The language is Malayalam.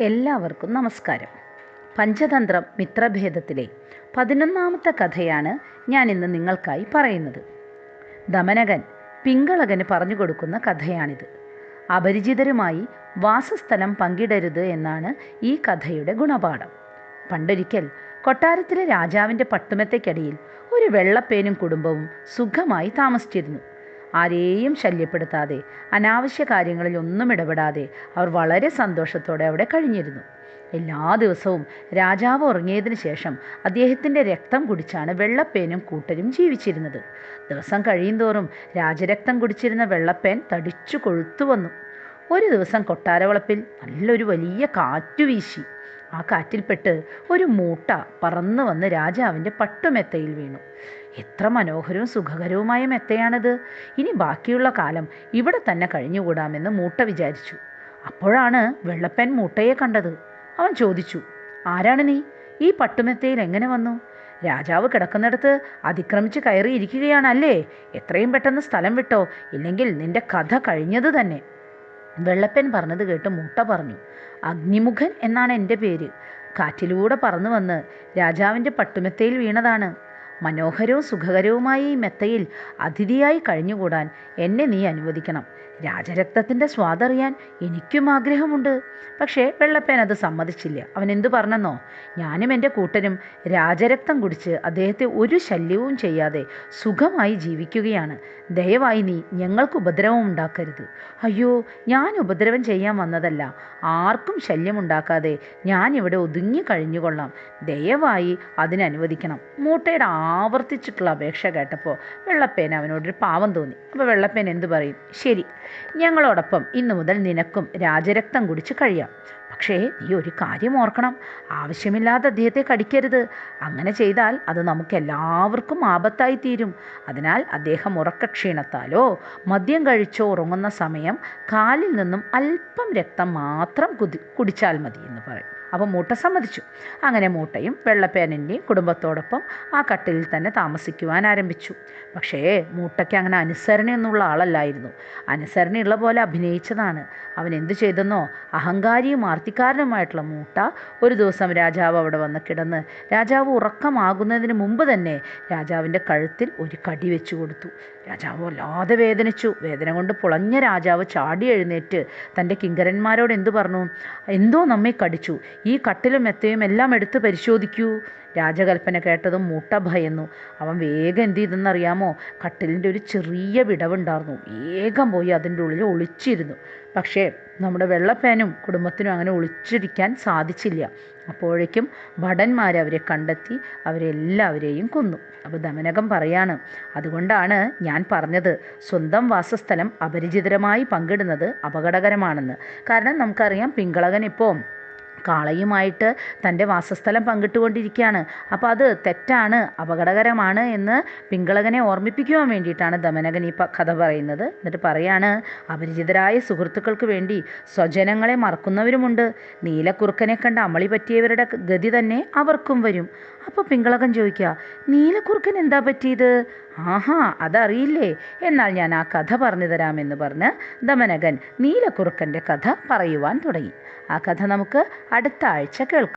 എല്ലാവർക്കും നമസ്കാരം. പഞ്ചതന്ത്രം മിത്രഭേദത്തിലെ പതിനൊന്നാമത്തെ കഥയാണ് ഞാൻ ഇന്ന് നിങ്ങൾക്കായി പറയുന്നത്. ദമനകൻ പിങ്കളകന് പറഞ്ഞു കൊടുക്കുന്ന കഥയാണിത്. അപരിചിതരുമായി വാസസ്ഥലം പങ്കിടരുത് എന്നാണ് ഈ കഥയുടെ ഗുണപാഠം. പണ്ടൊരിക്കൽ കൊട്ടാരത്തിലെ രാജാവിന്റെ പട്ടുമെത്തയ്ക്കടിയിൽ ഒരു വെള്ളപ്പേനും കുടുംബവും സുഖമായി താമസിച്ചിരുന്നു. ആരെയും ശല്യപ്പെടുത്താതെ അനാവശ്യ കാര്യങ്ങളിൽ ഒന്നും ഇടപെടാതെ അവർ വളരെ സന്തോഷത്തോടെ അവിടെ കഴിഞ്ഞിരുന്നു. എല്ലാ ദിവസവും രാജാവ് ഉറങ്ങിയതിനു ശേഷം അദ്ദേഹത്തിന്റെ രക്തം കുടിച്ചാണ് വെള്ളപ്പേനും കൂട്ടരും ജീവിച്ചിരുന്നത്. ദിവസം കഴിയുന്തോറും രാജരക്തം കുടിച്ചിരുന്ന വെള്ളപ്പേൻ തടിച്ചു കൊഴുത്തു വന്നു. ഒരു ദിവസം കൊട്ടാരവളപ്പിൽ നല്ലൊരു വലിയ കാറ്റു വീശി. ആ കാറ്റിൽപ്പെട്ട് ഒരു മൂട്ട പറന്നു വന്ന് രാജാവിന്റെ പട്ടുമെത്തയിൽ വീണു. എത്ര മനോഹരവും സുഖകരവുമായ മെത്തയാണിത്. ഇനി ബാക്കിയുള്ള കാലം ഇവിടെ തന്നെ കഴിഞ്ഞുകൂടാമെന്ന് മൂട്ട വിചാരിച്ചു. അപ്പോഴാണ് വെള്ളപ്പൻ മൂട്ടയെ കണ്ടത്. അവൻ ചോദിച്ചു ആരാണ് നീ? ഈ പട്ടുമെത്തയിൽ എങ്ങനെ വന്നു? രാജാവ് കിടക്കുന്നിടത്ത് അതിക്രമിച്ച് കയറിയിരിക്കുകയാണല്ലേ? എത്രയും പെട്ടെന്ന് സ്ഥലം വിട്ടോ ഇല്ലെങ്കിൽ നിന്റെ കഥ കഴിഞ്ഞത് തന്നെ. വെള്ളപ്പൻ പറഞ്ഞത് കേട്ട് മൂട്ട പറഞ്ഞു അഗ്നിമുഖൻ എന്നാണ് എന്റെ പേര്. കാറ്റിലൂടെ പറന്നു വന്ന് രാജാവിന്റെ പട്ടുമെത്തയിൽ വീണതാണ്. മനോഹരവും സുഖകരവുമായ ഈ മെത്തയിൽ അതിഥിയായി കഴിഞ്ഞുകൂടാൻ എന്നെ നീ അനുവദിക്കണം. രാജരക്തത്തിന്റെ സ്വാദറിയാൻ എനിക്കും ആഗ്രഹമുണ്ട്. പക്ഷേ വെള്ളപ്പേൻ അത് സമ്മതിച്ചില്ല. അവൻ എന്തു പറഞ്ഞെന്നോ? ഞാനും എന്റെ കൂട്ടനും രാജരക്തം കുടിച്ച് അദ്ദേഹത്തെ ഒരു ശല്യവും ചെയ്യാതെ സുഖമായി ജീവിക്കുകയാണ്. ദയവായി നീ ഞങ്ങൾക്ക് ഉപദ്രവം ഉണ്ടാക്കരുത്. അയ്യോ ഞാൻ ഉപദ്രവം ചെയ്യാൻ വന്നതല്ല. ആർക്കും ശല്യമുണ്ടാക്കാതെ ഞാനിവിടെ ഒതുങ്ങി കഴിഞ്ഞുകൊള്ളാം. ദയവായി അതിനനുവദിക്കണം. മൂട്ടയുടെ ആവർത്തിച്ചിട്ടുള്ള അപേക്ഷ കേട്ടപ്പോൾ വെള്ളപ്പേൻ അവനോടൊരു പാവം തോന്നി. അപ്പോൾ വെള്ളപ്പേൻ എന്തു പറയും? ശരി ഞങ്ങളോടൊപ്പം ഇന്നു മുതൽ നിനക്കും രാജരക്തം കുടിച്ച് കഴിയാം. പക്ഷേ നീ ഒരു കാര്യം ഓർക്കണം. ആവശ്യമില്ലാതെ അദ്ദേഹത്തെ കടിക്കരുത്. അങ്ങനെ ചെയ്താൽ അത് നമുക്ക് എല്ലാവർക്കും ആപത്തായി തീരും. അതിനാൽ അദ്ദേഹം ഉറക്കക്ഷീണത്താലോ മദ്യം കഴിച്ചോ ഉറങ്ങുന്ന സമയം കാലിൽ നിന്നും അല്പം രക്തം മാത്രം കുതി കുടിച്ചാൽ മതി അപ്പോൾ മൂട്ട സമ്മതിച്ചു. അങ്ങനെ മൂട്ടയും വെള്ളപ്പേനന്റെയും കുടുംബത്തോടൊപ്പം ആ കട്ടിലിൽ തന്നെ താമസിക്കുവാൻ ആരംഭിച്ചു. പക്ഷേ മൂട്ടയ്ക്ക് അങ്ങനെ അനുസരണയൊന്നുള്ള ആളല്ലായിരുന്നു. അനുസരണയുള്ള പോലെ അഭിനയിച്ചതാണ്. അവൻ എന്തു ചെയ്തെന്നോ അഹങ്കാരിയും ആർത്തിക്കാരനുമായിട്ടുള്ള മൂട്ട ഒരു ദിവസം രാജാവ് അവിടെ വന്ന് കിടന്ന് രാജാവ് ഉറക്കമാകുന്നതിന് മുമ്പ് തന്നെ രാജാവിന്റെ കഴുത്തിൽ ഒരു കടി വെച്ചു കൊടുത്തു. രാജാവ് വല്ലാതെ വേദനിച്ചു. വേദന കൊണ്ട് പുളഞ്ഞ രാജാവ് ചാടി എഴുന്നേറ്റ് തന്റെ കിങ്കരന്മാരോട് എന്തു പറഞ്ഞു? എന്തോ നമ്മെ കടിച്ചു. ഈ കട്ടിലും മെത്തയും എല്ലാം എടുത്ത് പരിശോധിക്കൂ. രാജകൽപ്പന കേട്ടതും മുട്ട ഭയന്നു. അവൻ വേഗം എന്ത് ചെയ്തെന്നറിയാമോ കട്ടിലിന്റെ ഒരു ചെറിയ വിടവുണ്ടായിരുന്നു വേഗം പോയി അതിന്റെ ഉള്ളിൽ ഒളിച്ചിരുന്നു. പക്ഷേ നമ്മുടെ വെള്ളപ്പേനും കുടുംബത്തിനും അങ്ങനെ ഒളിച്ചിരിക്കാൻ സാധിച്ചില്ല. അപ്പോഴേക്കും ഭടന്മാർ അവരെ കണ്ടെത്തി അവരെല്ലാവരെയും കൊന്നു. അപ്പോൾ ദമനകം പറയാണ് അതുകൊണ്ടാണ് ഞാൻ പറഞ്ഞത് സ്വന്തം വാസസ്ഥലം അപരിചിതരമായി പങ്കിടുന്നത് അപകടകരമാണെന്ന്. കാരണം നമുക്കറിയാം പിങ്കളകൻ ഇപ്പോൾ കാളയുമായിട്ട് തന്റെ വാസസ്ഥലം പങ്കിട്ടുകൊണ്ടിരിക്കുകയാണ്. അപ്പോൾ അത് തെറ്റാണ് അപകടകരമാണ് എന്ന് പിങ്കളകനെ ഓർമ്മിപ്പിക്കുവാൻ വേണ്ടിയിട്ടാണ് ദമനകൻ ഈ കഥ പറയുന്നത്. എന്നിട്ട് പറയാണ് അപരിചിതരായ സുഹൃത്തുക്കൾക്ക് വേണ്ടി സ്വജനങ്ങളെ മറക്കുന്നവരുമുണ്ട്. നീലക്കുറുക്കനെ കണ്ട് അമളി പറ്റിയവരുടെ ഗതി തന്നെ അവർക്കും വരും. അപ്പോൾ പിങ്കളകൻ ചോദിക്കുക നീലക്കുറുക്കൻ എന്താ പറ്റിയത്? ആഹാ അതറിയില്ലേ. എന്നാൽ ഞാൻ ആ കഥ പറഞ്ഞു തരാമെന്ന് പറഞ്ഞ് ദമനകൻ നീലക്കുറുക്കന്റെ കഥ പറയുവാൻ തുടങ്ങി. ആ കഥ നമുക്ക് അടുത്ത ആഴ്ച കേൾക്കാം.